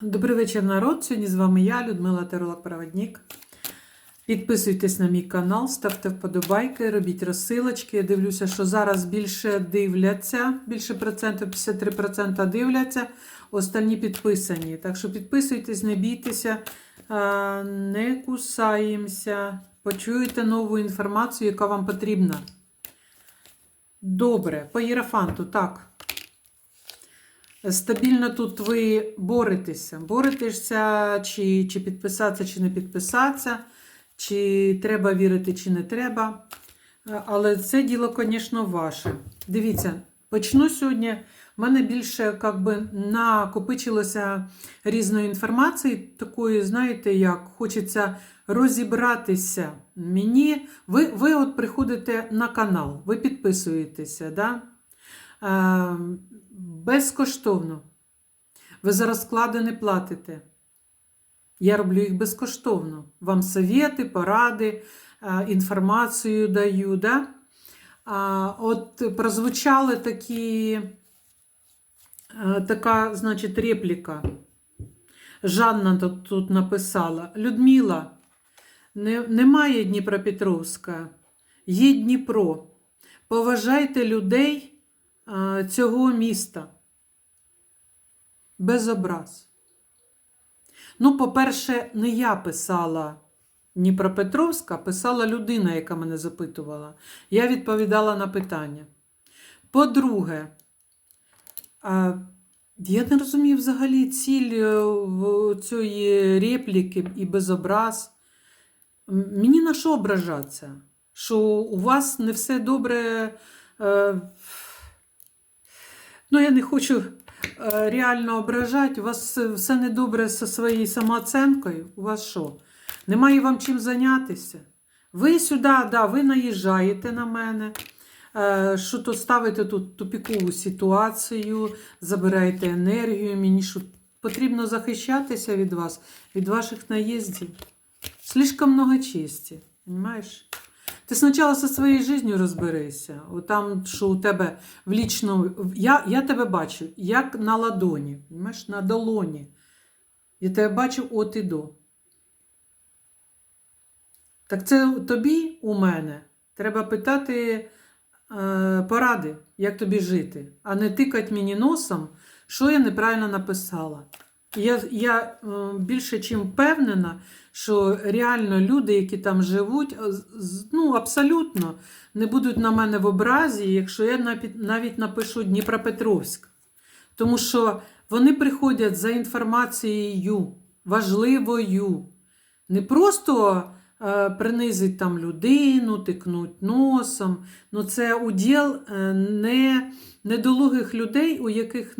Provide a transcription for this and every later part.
Добрий вечір, народ. Сьогодні з вами я, Людмила Теролог Проводник. Підписуйтесь на мій канал, ставте вподобайки, робіть розсилочки. Я дивлюся, що зараз більше дивляться, більше процентів, 53% дивляться, останні підписані. Так що підписуйтесь, не бійтеся, не кусаємося, почуєте нову інформацію, яка вам потрібна. Добре, по Єрафанту, так. Стабільно тут ви боретеся. Боретеся, чи, чи підписатися, чи не підписатися, чи треба вірити, чи не треба. Е, Але це діло, звісно, ваше. Дивіться, почну сьогодні. У мене більше как би, накопичилося різної інформації, такої, знаєте, як хочеться розібратися. Мені, ви, ви от приходите на канал, ви підписуєтеся. Да? Безкоштовно. Ви за розклади не платите. Я роблю їх безкоштовно. Вам совєти, поради, інформацію даю. Да? От прозвучали такі, е, така, значить, репліка. Жанна тут, написала: Людмила, не, немає Дніпропетровська, є Дніпро. Поважайте людей цього міста. Без образ. Ну, по-перше, не я писала Дніпропетровська, писала людина, яка мене запитувала. Я відповідала на питання. По-друге, я не розумію взагалі ціль е, цієї репліки і без образ. Мені на що ображатися? Що у вас не все добре. Ну, я не хочу е, реально ображати. У вас все недобре зі своєю самооцінкою. У вас що? Немає вам чим зайнятися? Ви сюди, да, ви наїжджаєте на мене, е, що то ставите тут тупікову ситуацію, забираєте енергію. Мені що потрібно захищатися від вас, від ваших наїздів. Слишком много честі, понимаєш? Ти спочатку зі своєю життю розберися. От там, що у тебе в лічному. Я, я тебе бачу, як на ладоні, понимаєш, на долоні. Я тебе бачу от і до. Так це тобі у мене треба питати е, поради, як тобі жити, а не тикати мені носом, що я неправильно написала. Я, я е, більше чим впевнена, що реально люди, які там живуть, е, ну, абсолютно не будуть на мене в образі, якщо я навіть, напишу Дніпропетровськ. Тому що вони приходять за інформацією важливою. Не просто принизить там людину, тикнуть носом. Ну, це уділ е, не недолугих людей, у яких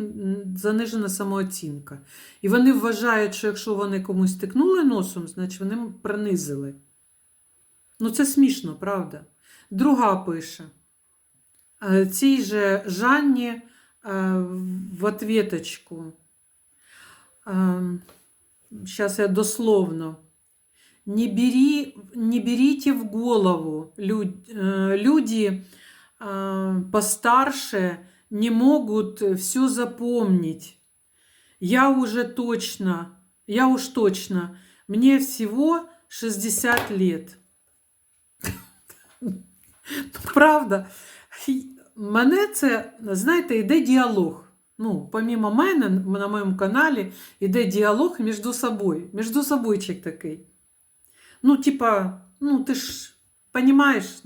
занижена самооцінка. І вони вважають, що якщо вони комусь тикнули носом, значить вони принизили. Ну, це смішно, правда? Друга пише. Е, Цій же Жанні е, в ответочку. Сейчас я дословно. Не, бери, не берите в голову. Люд- э, люди э, постарше не могут все запомнить. Я уже точно, я уж точно, мне всего 60 лет. Правда, мене це, знаєте, йде діалог. Ну, помимо мене, на моєму каналі йде діалог між собою. Між собойчик такий. Ну, типа, ну ти ж розумієш,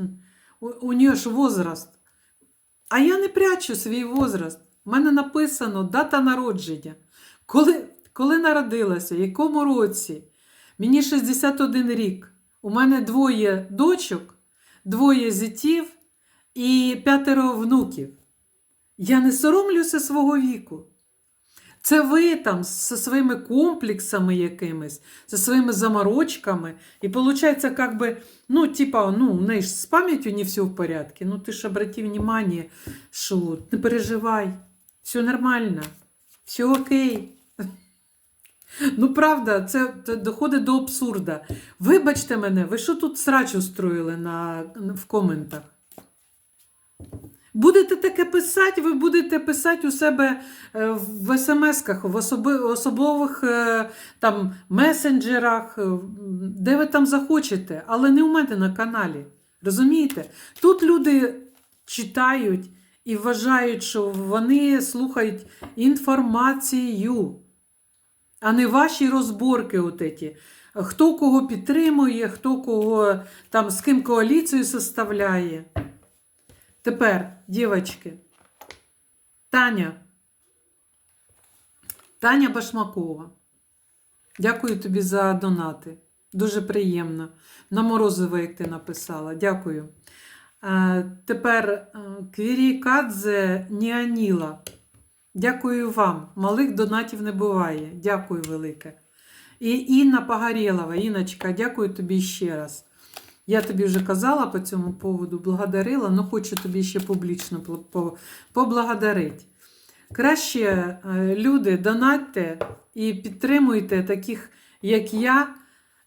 у, у нее ж возраст. А я не прячу свій возраст. У мене написано дата народження. Коли, коли народилася, в якому році? Мені 61 рік. У мене двоє дочок, двоє зятів і п'ятеро внуків. Я не соромлюся свого віку. Це ви там зі своїми комплексами якимись, зі своїми заморочками. І виходить, як би, ну, типа, ну, у неї ж з пам'яттю не все в порядку. Ну, ти ж обрати внимание, що не переживай, все нормально, все окей. Ну, правда, це, доходить до абсурда. Вибачте мене, ви що тут срач устроїли на, в коментах? Будете таке писати, ви будете писати у себе е, в смс-ках, в особи, особливих е, там, месенджерах, е, де ви там захочете, але не у мене на каналі. Розумієте? Тут люди читають і вважають, що вони слухають інформацію, а не ваші розборки. От эти. Хто кого підтримує, хто кого там з ким коаліцію составляє. Тепер, дівчатки, Таня. Таня Башмакова. Дякую тобі за донати. Дуже приємно. На морозиво, як ти написала. Дякую. Тепер е, Квірікадзе Ніаніла. Дякую вам. Малих донатів не буває. Дякую велике. І Інна Погорєлова. Іночка, дякую тобі ще раз. Я тобі вже казала по цьому поводу, благодарила, але хочу тобі ще публічно по- по- поблагодарити. Краще, е, люди, донатьте і підтримуйте таких, як я,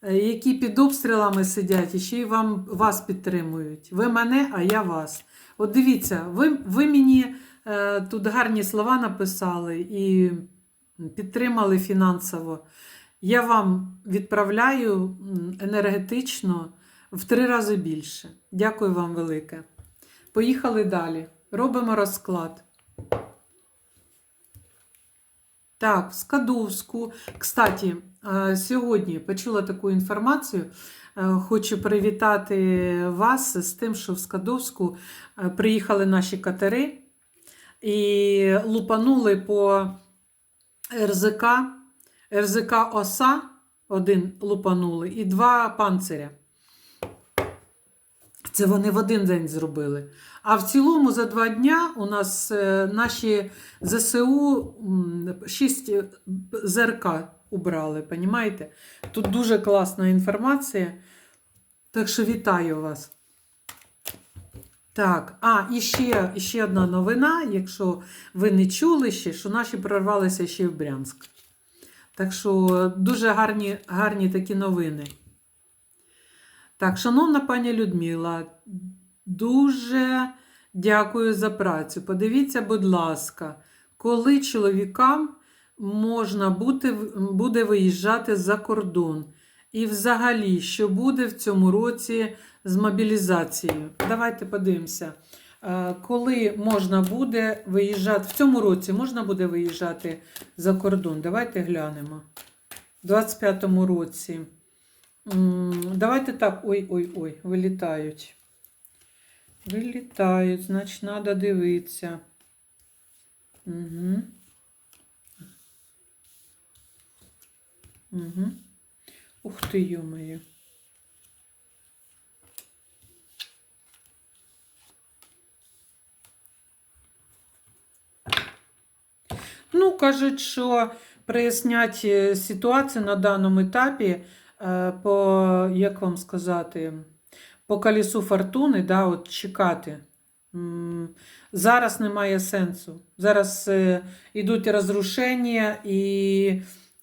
е, які під обстрілами сидять і ще й вам, вас підтримують. Ви мене, а я вас. От дивіться, ви, ви мені е, тут гарні слова написали і підтримали фінансово. Я вам відправляю енергетично в три рази більше. Дякую вам велике. Поїхали далі. Робимо розклад. Так, в Скадовську. Кстати, е, сьогодні почула таку інформацію. Е, Хочу привітати вас з тим, що в Скадовську е, приїхали наші катери і лупанули по РЗК. РЗК Оса один лупанули і два панциря. Це вони в один день зробили. А в цілому за два дня у нас е, наші ЗСУ 6 ЗРК убрали, понімаєте? Тут дуже класна інформація. Так що вітаю вас. Так, а, і ще, ще одна новина, якщо ви не чули ще, що наші прорвалися ще в Брянськ. Так що дуже гарні, гарні такі новини. Так, шановна пані Людмила, дуже дякую за працю. Подивіться, будь ласка, коли чоловікам можна бути, буде виїжджати за кордон? І взагалі, що буде в цьому році з мобілізацією? Давайте подивимося. Е, Коли можна буде виїжджати, в цьому році можна буде виїжджати за кордон? Давайте глянемо. У 25-му році. Давайте так. Ой-ой-ой, вилітають. Вилітають, значить, треба дивитися. Угу. Угу. Ух ти, йомаю. Ну, кажуть, що прояснять е, ситуацію на даному етапі по, як вам сказати, по колесу фортуни, да, от чекати. Зараз немає сенсу. Зараз е, йдуть розрушення і,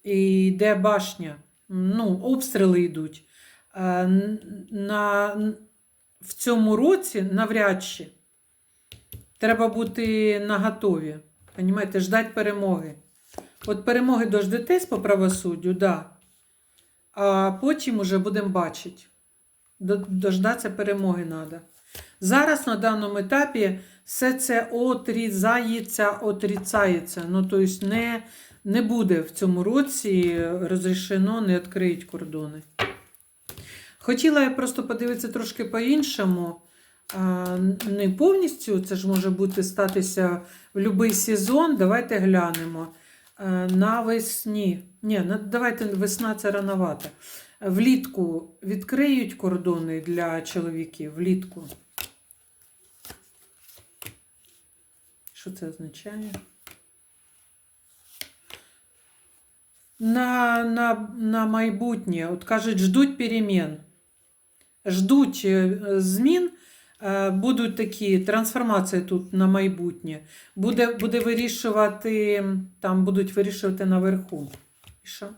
і йде башня. Ну, обстріли йдуть. Е, На, в цьому році навряд чи треба бути наготові. Понімаєте, ждать перемоги. От перемоги дождетесь по правосуддю, да. А потім уже будемо бачити. Дождатися перемоги треба. Зараз на даному етапі все це отрізається, отрицається. Ну, тобто не, не буде в цьому році розрішено, не відкриють кордони. Хотіла я просто подивитися трошки по-іншому. Не повністю, це ж може бути статися в будь-який сезон. Давайте глянемо. Е, Навесні. Ні, давайте весна це рановато. Влітку відкриють кордони для чоловіків. Влітку. Що це означає? На, на, на майбутнє. От кажуть, ждуть перемін. Ждуть е, змін. Е, будуть такі трансформації тут на майбутнє. Буде буде вирішувати, там будуть вирішувати наверху. І що?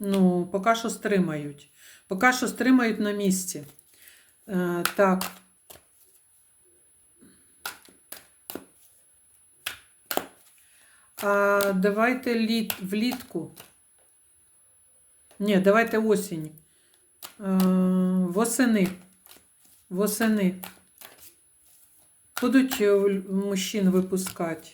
Ну, поки що стримають. Поки що стримають на місці. Е, так. А давайте літ, влітку. Ні, давайте осінь. Е, восени. Восени. Будуть е, мужчин випускати.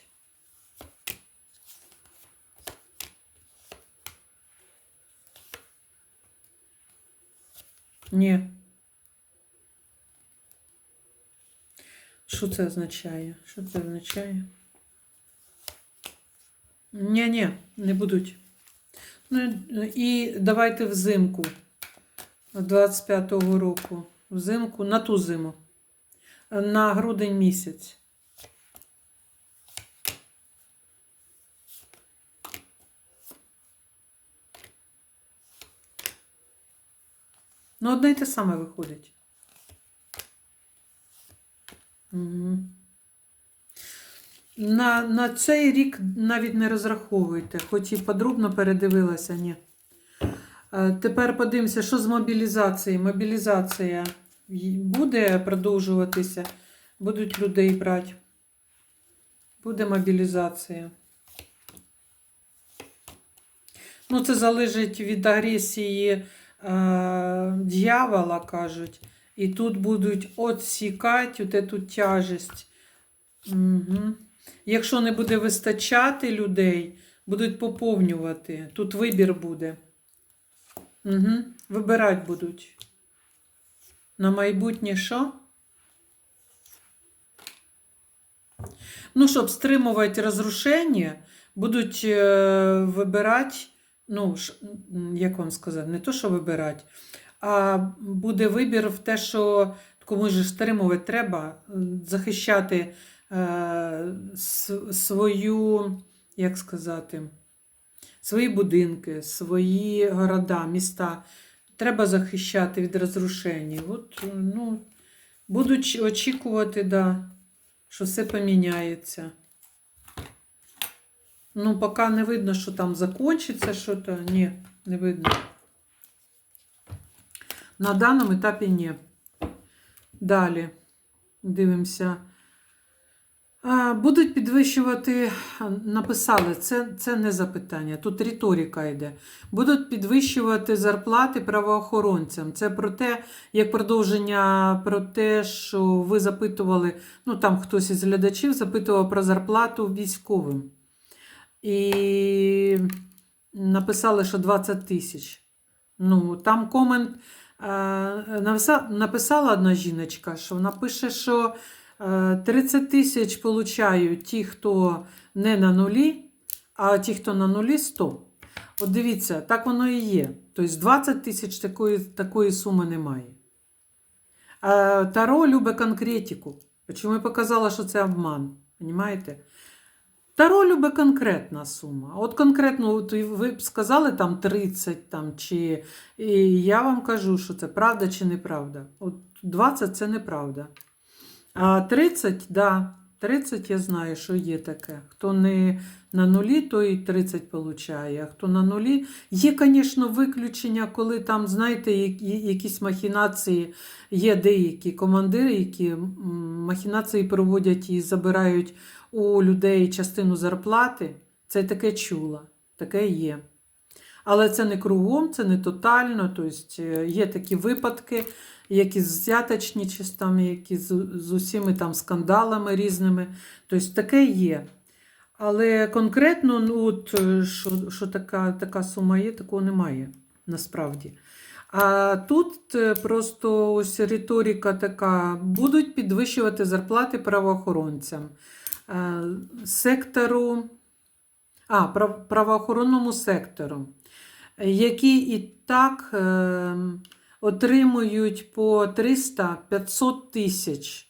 Ні. Що це означає? Що це означає? Ні, ні, не будуть. Ну і давайте взимку 25-го року. Взимку на ту зиму. На грудень місяць. Ну, одне й те саме виходить. Угу. На, на цей рік навіть не розраховуйте, хоч і подробно передивилася, ні. Е, Тепер подивимося, що з мобілізацією. Мобілізація буде продовжуватися, будуть людей брати. Буде мобілізація. Ну, це залежить від агресії е, дьявола, кажуть. І тут будуть отсікати от эту тяжесть. Угу. Якщо не буде вистачати людей, будуть поповнювати. Тут вибір буде. Угу. Вибирати будуть. На майбутнє що? Ну, щоб стримувати розрушення, будуть е, вибирати, ну, як вам сказати, не то, що вибирати, а буде вибір в те, що комусь же стримувати треба, е, захищати е, свою, як сказати, свої будинки, свої города, міста. Треба захищати від розрушень. От, ну, будуть ч- очікувати, да, що все поміняється. Ну, поки не видно, що там закінчиться щось. Ні, не видно. На даному етапі ні. Далі дивимося. Будуть підвищувати, написали, це, це не запитання, тут риторика йде. Будуть підвищувати зарплати правоохоронцям. Це про те, як продовження про те, що ви запитували, ну там хтось із глядачів запитував про зарплату військовим. І написали, що 20 тисяч. Ну, там комент написала одна жіночка, що вона пише, що 30 тисяч получають ті, хто не на нулі, а ті, хто на нулі 100. От дивіться, так воно і є. Тобто 20 тисяч такої, такої суми немає. Е, Таро любить конкретику. Чому я показала, що це обман? Понимаєте? Таро любить конкретна сума. От конкретно, от ви б сказали там 30, там, чи і я вам кажу, що це правда чи неправда. От 20 це неправда. А 30, да, 30 я знаю, що є таке. Хто не на нулі, той 30 получає. А хто на нулі. Є, звісно, виключення, коли там, знаєте, якісь махінації, є деякі командири, які махінації проводять і забирають у людей частину зарплати. Це таке чула, таке є. Але це не кругом, це не тотально. Тобто е, є такі випадки, які взяточні, чи там, які з, з усіми там скандалами різними. Тобто таке є. Але конкретно, ну, от, е, що, що така, така сума є, такого немає насправді. А тут е, просто ось риторика така: будуть підвищувати зарплати правоохоронцям, сектору, а, правоохоронному сектору, які і так е, отримують по 300-500 тисяч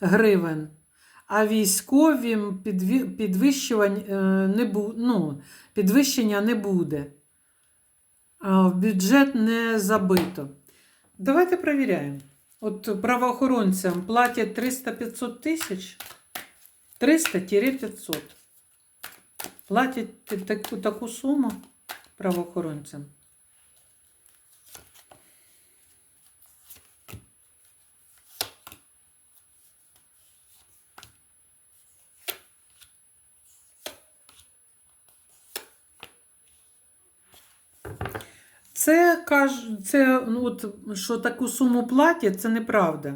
гривень. А підвищувань, е, не бу, ну, підвищення не буде. В бюджет не забито. Давайте перевіряємо. От правоохоронцям платять 300-500 тисяч. 300-500 платять таку, таку суму правоохоронцям. Це це ну, от, що таку суму платять, це неправда.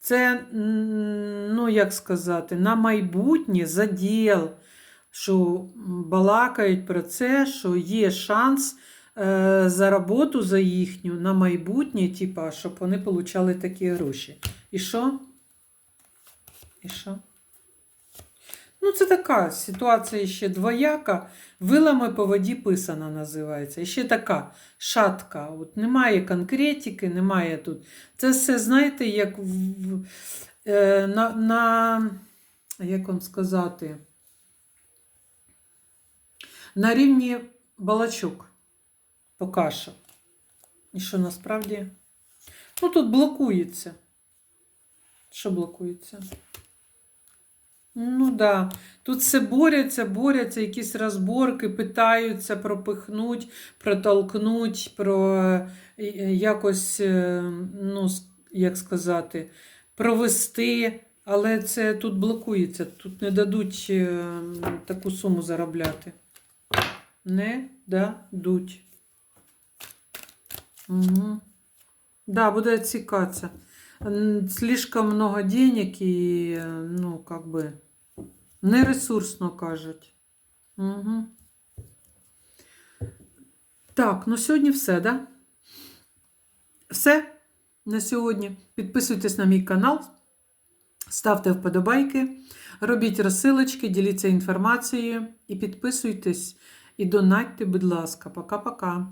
Це, ну як сказати, на майбутнє заділ що балакають про це, що є шанс е, за роботу за їхню на майбутнє, типа, щоб вони отримали такі гроші. І що? І що? Ну, це така ситуація ще двояка. Вилами по воді писана називається. І ще така шатка. От немає конкретики, немає тут. Це все, знаєте, як в- е, на, на, як вам сказати, на рівні балачок поки що. І що насправді? Ну, тут блокується. Що блокується? Ну да. Тут все борються, борються, якісь розборки, питаються пропихнуть, протолкнуть, про е, якось, е, ну, як сказати, провести. Але це тут блокується, тут не дадуть е, таку суму заробляти. Не дадуть. Угу. Да, буде цікатися. Слишком много денег і, ну, как би, нересурсно кажуть. Угу. Так, ну сьогодні все, да? Все на сьогодні. Підписуйтесь на мій канал, ставте вподобайки, робіть розсилочки, діліться інформацією і підписуйтесь і донатьте, будь ласка. Пока-пока.